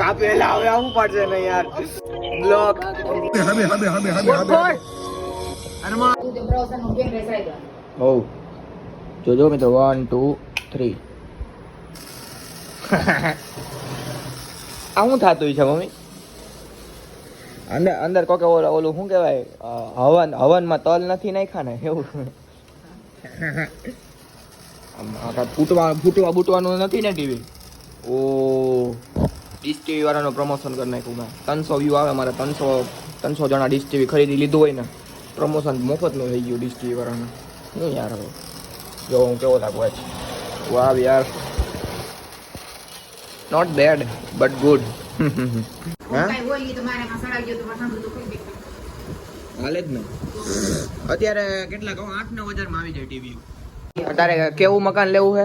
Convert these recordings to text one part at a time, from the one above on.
કાપેલા હવે આવું પડશે ને યાર. બ્લોક હવે હવે હવે હવે હવે. હો જોજો મિત્રો વન ટુ થ્રી આ શું થતું છે મમ્મી? અંદર અંદર કોકે ઓલું ઓલું શું કહેવાય? હવન હવનમાં તલ નથી નાખ્યા ને એવું ફૂટવા ફૂટવા બૂટવાનું નથી ને ટીવી? ઓ. ડીશ ટીવી વાળાનું પ્રમોશન કરી નાખ્યું મેં. ત્રણસો વ્યૂ આવે મારે ત્રણસો ત્રણસો જણા ડીશ ટીવી ખરીદી લીધું હોય ને પ્રમોશન મફતનું થઈ ગયું ડીશ ટીવી વાળાનું. શું યાર હવે? જો હું કેવો લાગુ આજ? વાવ યાર. નોટ બેડ બટ ગુડ હાલે જ ને. અત્યારે કેટલા કહું આઠ નવ હજારમાં આવી જાય ટીવી. અત્યારે કેવું મકાન લેવું છે?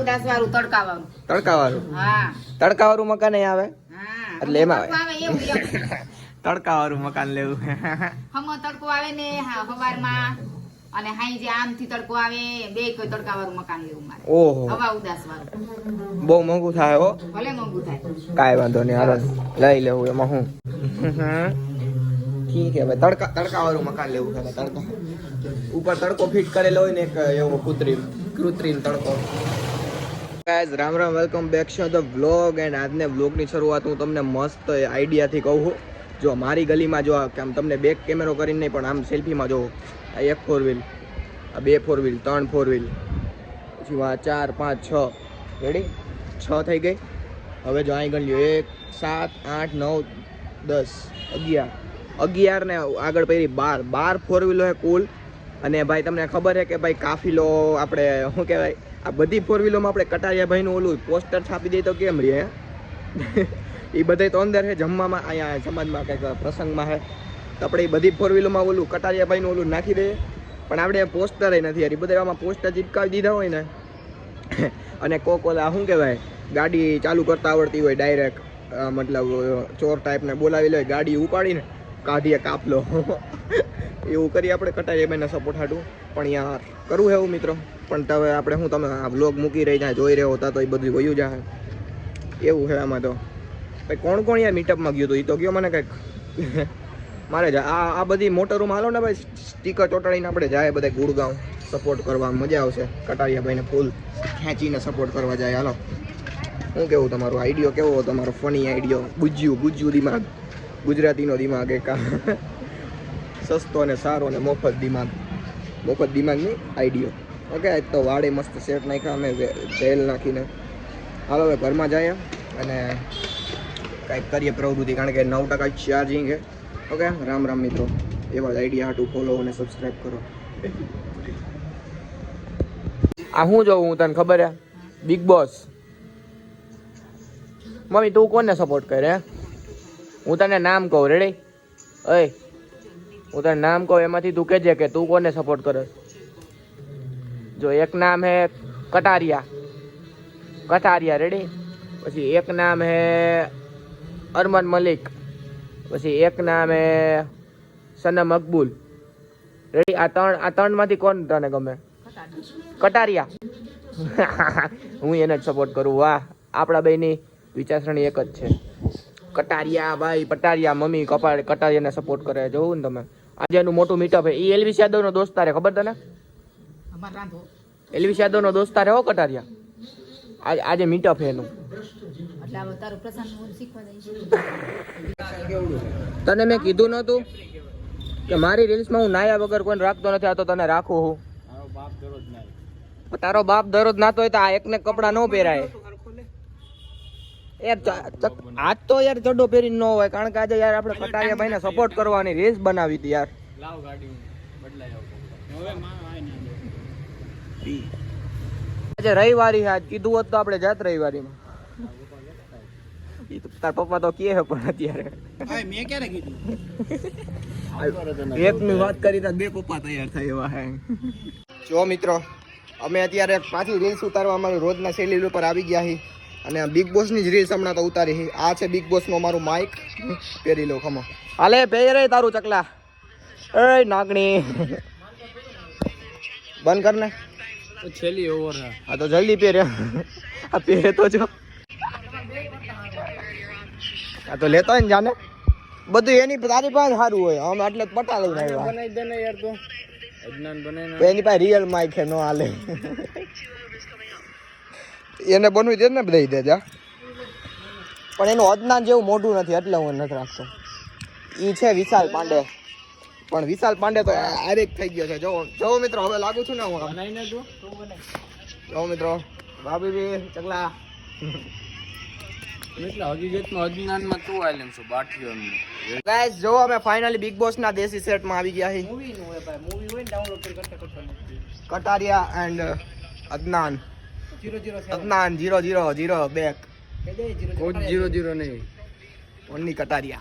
ઉદાસ વાળું તડકા વાળું તડકા વાળું હા. તડકા વાળું મકાન અહીં આવે? એટલે એમાં આવે. તડકા વાળું મકાન લેવું હમો તડકો આવે ને હા સવારમાં અને હાઈ જે આમથી તડકો આવે બે કોઈ તડકા વાળું મકાન લેવું મારે. ઓહો. હવા ઉદાસ વાળું બહુ મોંઘું થાય હો. ભલે મોંઘું થાય. કાંઈ વાંધો નહીં હાલો લઈ લેવું એમાં હું. ઠીક છે ભાઈ તડકા તડકા વાળું મકાન લેવું છે તડકા. ઉપર તડકો ફિટ કરેલો હોય ને એક એવો કૃત્રિમ કૃત્રિમ તડકો. Guys Ram Ram welcome back to the vlog and આજને વ્લોગની શરૂઆત હું તમને મસ્ત આઈડિયાથી કહું છું. જો મારી ગલીમાં જો આમ તમને બેક કેમેરો કરીને નહીં, પણ આમ સેલ્ફીમાં જો આ એક ફોર વ્હીલ આ બે ફોર વ્હીલ ત્રણ ફોર વ્હીલ પછી આ ચાર, પાંચ, છ. રેડી છ થઈ ગઈ. હવે જો અહીં ગણ્યું એક, સાત, આઠ, નવ, દસ, અગિયાર. અગિયાર ને આગળ પડી બાર. બાર ફોર વ્હીલો છે કુલ. અને ભાઈ, તમને ખબર છે કે ભાઈ કાફીલો આપણે, શું કહેવાય, આ બધી ફોર વ્હીલોમાં આપણે કટારિયા ભાઈનું ઓલું પોસ્ટર છાપી દઈએ તો કેમ રહે એ બધા તો અંદર છે જમવામાં, અહીંયા સમાજમાં કંઈક પ્રસંગમાં છે તો આપણે એ બધી ફોર વ્હીલોમાં ઓલું કટારિયા ભાઈનું ઓલું નાખી દઈએ. પણ આપણે પોસ્ટર નથી યાર. બધા આમાં પોસ્ટર ચીપકાવી દીધા હોય ને. અને કોક ઓલા, શું કહેવાય, ગાડી ચાલુ કરતા આવડતી હોય ડાયરેક્ટ મતલબ ચોર ટાઈપને બોલાવી લે ગાડી ઉપાડીને કાઢીએ કાપલો. એવું કરી આપણે, કટાઈએ બેને સપોર્ટ હાટું. પણ યાર, કરવું એવું મિત્રો. પણ તમે આપણે શું, તમે આ વ્લોગ મૂકી રહી જાય, જોઈ રહ્યો હતા તો એ બધું ગયું જાય. એવું છે આમાં તો. ભાઈ, કોણ કોણ યાર મીટઅપમાં ગયું હતું? એ તો ગયો મને કંઈક. મારે આ આ બધી મોટરોમાં હાલો ને ભાઈ સ્ટીકર ચોટાડીને આપણે જાય બધા ગુડગાંવ સપોર્ટ કરવા, મજા આવશે. કટારિયા ભાઈને ફૂલ ખેંચીને સપોર્ટ કરવા જાય. હાલો. શું કેવું તમારો? આઈડિયો કેવો તમારો? ફની આઈડિયો બુજ્યું બુજ્યું દિમાગ. ગુજરાતીનો દિમાગ એક સસ્તો અને સારો અને મફત દિમાગ. મફત દિમાગની આઈડિયો ઓકે આજ તો વાડે મસ્ત સેટ નાખ્યા, અમે તેલ નાખીને. હાલો, હવે ઘરમાં જઈએ અને કંઈક કરીએ પ્રવૃત્તિ, કારણ કે નવ ટકા ચાર્જિંગ છે. ઓકે રામ રામ મિત્રો. એવા જ આઈડિયા હાટું ફોલો અને સબસ્ક્રાઈબ કરો. આ હું જોઉં, હું તને ખબર હે? બિગ બોસ મમ્મી, તું કોને સપોર્ટ કરે હું તને નામ કહું રેડી ઓય હું તને નામ કહું, એમાંથી તું કહેજે કે તું કોને સપોર્ટ કરે? જો એક નામ હે કટારિયા. કટારિયા રેડી પછી એક નામ હે અરમન મલિક. પછી એક નામ હે સનમ અકબુલ રેડી આ ત્રણ, આ ત્રણમાંથી કોણ તને ગમે? કટારિયા. હું એને જ સપોર્ટ કરું. વાહ, આપણા બેની વિચારસરણી એક જ છે. કટારિયા ભાઈ પટારિયા મમ્મી કપાળ કટારિયાને સપોર્ટ કરે જોવું ને તમે. આજે એનું મોટું મીટઅપ છે. એ એલવીસ યાદવનો દોસ્તાર છે ખબર તને? અમારે રાંધો. એલવીસ યાદવનો દોસ્તાર હો કટારિયા? આજે આજે મીટઅપ છે એનું. તને મેં કીધું નતું કે મારી રીલ્સમાં હું નાયા વગર કોઈને રાખતો નથી આ તો તને રાખું હું. તારો બાપ દરરોજ નાતો હોય તો આ એકને કપડાં ન પહેરાય. યાર આજ તો યાર ચડ્ડો પહેરી ન હોય કારણ કે આજે યાર આપણે કટારિયા ભાઈને સપોર્ટ કરવાની રેસ બનાવી હતી યાર. આજે રવિવારી આજ કીધું હોત તો આપણે જાત રવિવારીમાં. ઈ તો તાર પપ્પા તો કહે છે પણ અત્યારે. મેં ક્યારે કીધું? એક ની વાત કરી તો બે પપ્પા તૈયાર થાય એવા હે જો મિત્રો અમે અત્યારે પાછી રીલ્સ ઉતારવા અમારું રોજના શૈલી ઉપર આવી ગયા છીએ. અને બિગ બોસની જ રીલ્સ હમણાં તો ઉતારી છે. આ છે બિગ બોસનું મારું માઇક પહેરી લો ખમો હાલે પહેરે તારું ચકલા. એ નાગણી. બંધ કર ને. છેલ્લી ઓવર આ તો જલ્દી પહેરે આ પહેરે તો જો. આ તો લેતો હોય ને જાને. બધું એની તારી પાસે સારું હોય. અમે એટલે જ પટા લઈને આવ્યા બનાવી દે ને યાર તો. અજ્ઞાન બને તો એની પાસે રિયલ માઇક છે નો હાલે. એને બનવું દે ને દઈ દેજા. પણ એનું અજ્ઞાન જેવું મોઢું નથી એટલે હું નથી રાખતો. એ છે વિશાલ પાંડે. પણ વિશાલ પાંડે તો આરેક થઈ ગયો છે. જો જો મિત્રો હવે લાગુ છું ને હું જો મિત્રો ભાભી બી ચકલા. એટલે હકીકતમાં અજ્ઞાનમાં તું આલેમ છું ગાઈસ જો અમે ફાઇનલી બિગ બોસ ના દેશી સેટમાં આવી ગયા છીએ. મૂવી નું હોય ભાઈ મૂવી હોય ડાઉનલોડ કરી કરતા કરતા Kataria and Adnan Adnan zero zero zero back coach zero zero नहीं ओनली कटारिया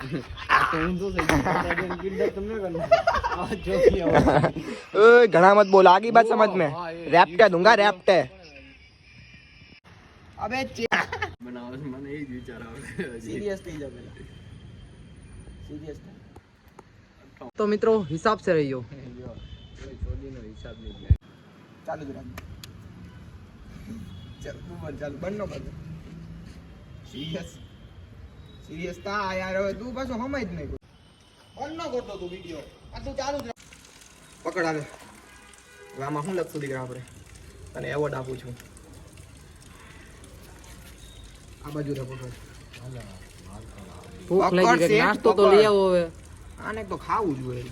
घना मत बोला आगे बात समझ में रैप टे दूँगा रैप टे अबे बनाओ मैंने यही विचारा सीरियसली जब सीरियसली ચાલો તું ચાલો સમય નહીં બંને આ બાજુ રે તો હવે. આને તો ખાવું જોઈએ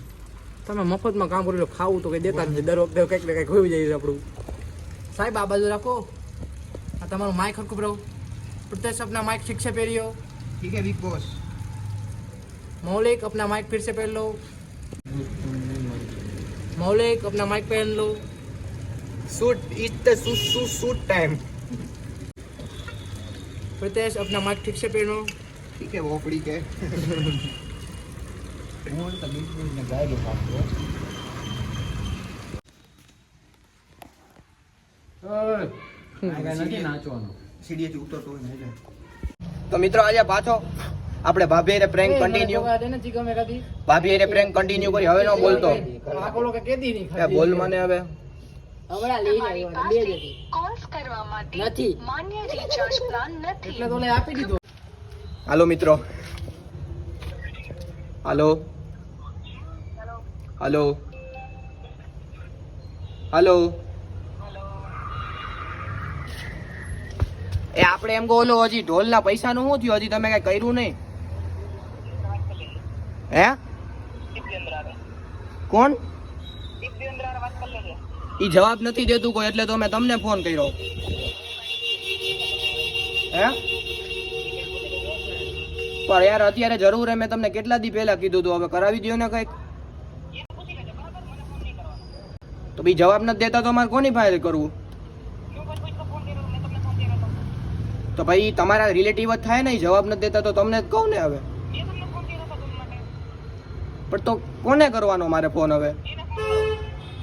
તમે મફતમાં કામ કરી લો ખાવું તો કઈ દેતા નથી દર વખતે કંઈક ને કંઈક હોઈ જાય આપણું. સાહેબ આ બાજુ રાખો. તમારું માઇક હરકું બ્રો प्रत्यक्ष अपना माइक ठीक से पहनियो ठीक है बिग बॉस मौलिक अपना माइक फिर से पहन लो मौलिक अपना माइक पहन लो shoot it's the shoot shoot shoot time Pritesh अपना माइक ठीक से पहनो ठीक है वोपड़ी के નથી નાચવાનું સીડીએથી ઉતરતો હોય ને તો મિત્રો આજે પાછો આપણે ભાભી હારે પ્રેન્ક કન્ટિન્યુ ભાભી હારે પ્રેન્ક કન્ટિન્યુ કરી હવે ન બોલતો. આ બોલો કે કેદી નહીં? એ બોલ મને હવે. હમણાં લઈને આવ્યો બે જતી કોલ્સ કરવા માટે નથી. માન્ય રિચાર્જ પ્લાન નથી. એટલે તો લઈ આપી દીધો. હાલો મિત્રો. હાલો. હાલો. હાલો. એ આપણે એમ કહો હજી ઢોલના પૈસાનું શું થયું? હજી તમે કઈ કર્યું નહીં? હે? કોણ? ઈ જવાબ નથી દેતું કોઈ, એટલે તો મેં તમને ફોન કર્યો. હે? પણ યાર, અત્યારે જરૂર હે, મેં તમને કેટલા દી પહેલા કીધું હતું હવે કરાવી દો ને કંઈક. તો બી જવાબ નથી દેતા તો અમારે કોની ફાઇલ કરવું તો ભાઈ તમારા રિલેટિવ જ થાય ને જવાબ નથી દેતા તો તમને જ કહું ને હવે પણ તો કોને કરવાનો મારે ફોન હવે?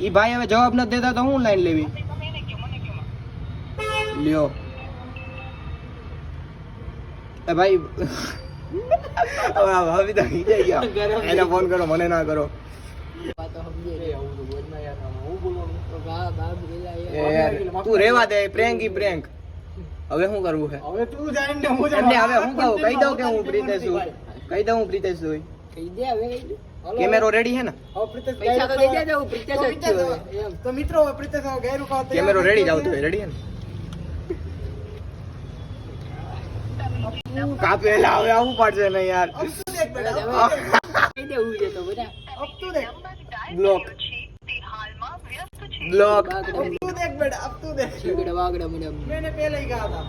ઈ ભાઈ હવે જવાબ નથી દેતા તો હું લાઈન લેવી? લ્યો. એ ભાઈ હવે તો ગયા. એને ફોન કરો મને ના કરો. તું રેવા દે પ્રેંક ઈ પ્રેન્ક હવે શું કરવું છે? હવે તું જાય ને હું એમને હવે હું કહું કહી દઉં કે હું પ્રીતેશ છું. કહી દઉં હું પ્રીતેશ છું કહી દે હવે કહી દે. કેમેરો રેડી છે ને? પૈસા તો દઈ દેજો પ્રિતેશ છે તો મિત્રો પ્રિતેશ ગેરુ ખાવા કેમેરો રેડી જાવ તો રેડી છે ને? કાપેલા હવે આવું પડશે ને યાર. કહી દેવું છે તો બધા. બ્લોક તે હાલમાં વ્યસ્ત છે બ્લોક અપ ટુ દેખ બેટા અપ ટુ દેખ છેગડા વાગડા મેડમ મેને પહેલા ही कहा था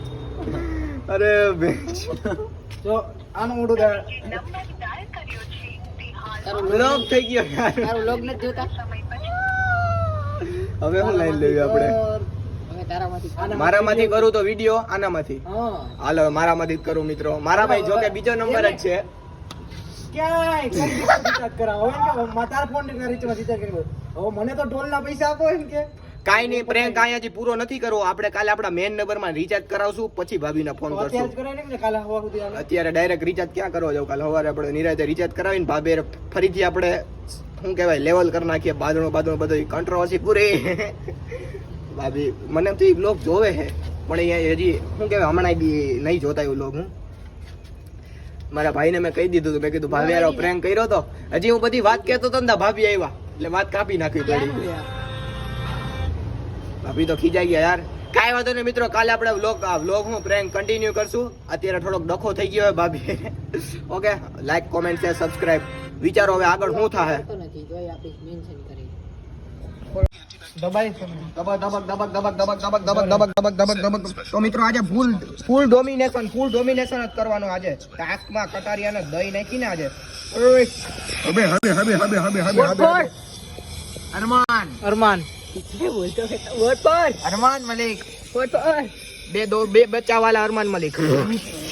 અરે બેચ જો આનું મોઢું દે નંબર ડાયલ કર્યો છે તે હાલ તારું બ્લોક થઈ ગયો યાર તારું લોગ નથી જોતા સમય પછી હવે હું લાઈન લેવી આપણે હવે તારામાંથી મારામાંથી કરું તો વિડિયો આનામાંથી હા હાલો મારામાંથી જ કરું મિત્રો મારા ભાઈ જો કે બીજો નંબર જ છે ક્યાંય કોણ રિચાર્જ કરાવો એમ કે મા- તારા ફોન ને રિચાર્જ રિચાર્જ કરી દો. હવે મને તો ઢોલના પૈસા આપો એમ કે કાઈ નહીં પ્રેન્ક અહીંયા હજી પૂરો નથી કરવો આપણે કાલે આપણા મેન નંબરમાં રિચાર્જ કરાવશું પછી ભાભીને ફોન કરશું. અત્યારે ડાયરેક્ટ રિચાર્જ ક્યાં કરવા જાવ? કાલે સવારે આપણે નિરાતે રિચાર્જ કરાવીને ભાભી ફરીથી આપણે શું કહેવાય લેવલ કરી નાખીએ. બાદણો બાદણો બધું કંટ્રોવર્સી પૂરી. ભાભી મને તો એ બ્લોગ જોવે છે. પણ અહીંયા હજી શું કહેવાય હમણાં બી નહીં જોતા એવું બ્લોગ હું. મારા ભાઈને મેં કહી દીધું મેં કીધું ભાભી પ્રેન્ક કર્યો તો. હજી હું બધી વાત કહેતો હતો ને ભાભી આવ્યા. એટલે વાત કાપી નાખવી પડી. ભાભી તો ખીજાઈ ગયા યાર કાંઈ વાંધો નહીં મિત્રો કાલે આપણે વ્લોગ આ વ્લોગ હું પ્રેન્ક કન્ટિન્યુ કરશું અત્યારે થોડોક ડખો થઈ ગયો હોય ભાભી okay like comment share subscribe વિચારો હવે આગળ શું થાય દબાઈ દબક દબક દબક દબક દબક દબક દબક દબક દબક દબક દબક તો મિત્રો આજે ફૂલ ફૂલ ડોમિનેશન ફૂલ ડોમિનેશન જ કરવાનું આજે ટાસ્કમાં કટારિયાને દહીં નાખીને આજે હવે હવે હવે હવે હવે હવે હવે અરમાન બોલતો વોટ મલિક. વોટ બે દો બે બચ્ચા વાળા અરમાન મલિક.